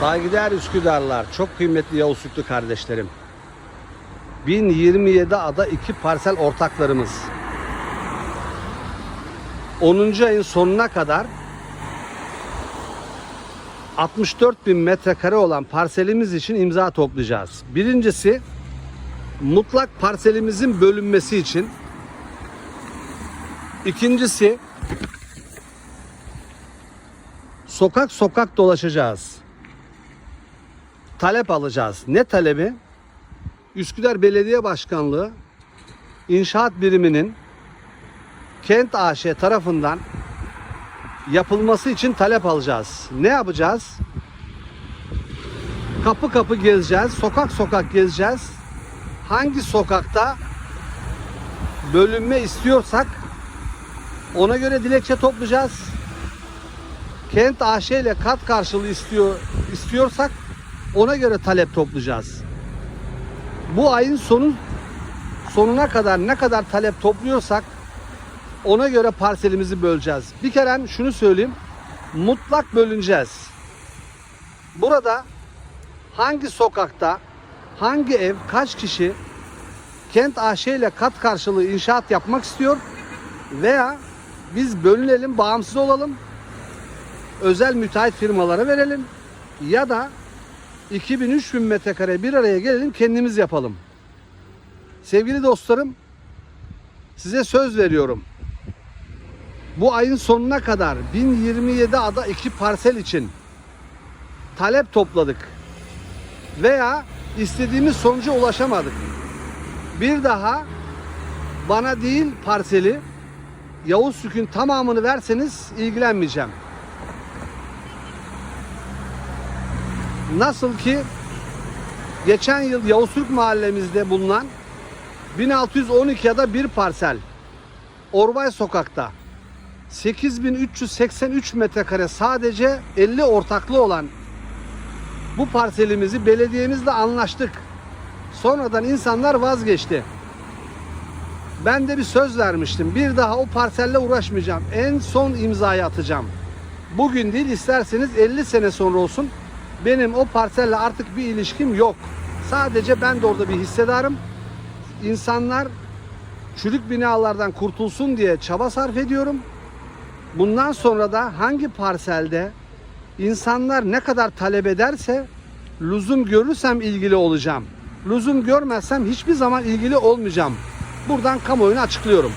Saygıdeğer Üsküdarlar, çok kıymetli Yavuz Sütlü kardeşlerim. 1027 ada iki parsel ortaklarımız. 10. ayın sonuna kadar 64 bin metrekare olan parselimiz için imza toplayacağız. Birincisi mutlak parselimizin bölünmesi için. İkincisi sokak sokak dolaşacağız. Talep alacağız. Ne talebi? Üsküdar Belediye Başkanlığı İnşaat Biriminin Kent AŞ tarafından yapılması için talep alacağız. Ne yapacağız? Kapı kapı gezeceğiz, sokak sokak gezeceğiz. Hangi sokakta bölünme istiyorsak ona göre dilekçe toplayacağız. Kent AŞ ile kat karşılığı istiyor istiyorsak ona göre talep toplayacağız. Bu ayın sonu sonuna kadar ne kadar talep topluyorsak ona göre parselimizi böleceğiz. Bir kere şunu söyleyeyim. Mutlak bölüneceğiz. Burada hangi sokakta hangi ev kaç kişi kent AŞ ile kat karşılığı inşaat yapmak istiyor veya biz bölünelim bağımsız olalım özel müteahhit firmalara verelim ya da 2000-3000 metrekare bir araya gelelim kendimiz yapalım. Sevgili dostlarım size söz veriyorum. Bu ayın sonuna kadar 1027 ada iki parsel için talep topladık. Veya istediğimiz sonuca ulaşamadık. Bir daha bana değil parseli Yavuz Sükün tamamını verseniz ilgilenmeyeceğim. Nasıl ki geçen yıl Yavuz Türk mahallemizde bulunan 1612 ya da bir parsel Orbay sokakta 8383 metrekare sadece 50 ortaklı olan bu parselimizi belediyemizle anlaştık. Sonradan insanlar vazgeçti. Ben de bir söz vermiştim. Bir daha o parselle uğraşmayacağım. En son imzayı atacağım. Bugün değil isterseniz 50 sene sonra olsun. Benim o parselle artık bir ilişkim yok. Sadece ben de orada bir hissedarım. İnsanlar çürük binalardan kurtulsun diye çaba sarf ediyorum. Bundan sonra da hangi parselde insanlar ne kadar talep ederse lüzum görürsem ilgili olacağım. Lüzum görmezsem hiçbir zaman ilgili olmayacağım. Buradan kamuoyuna açıklıyorum.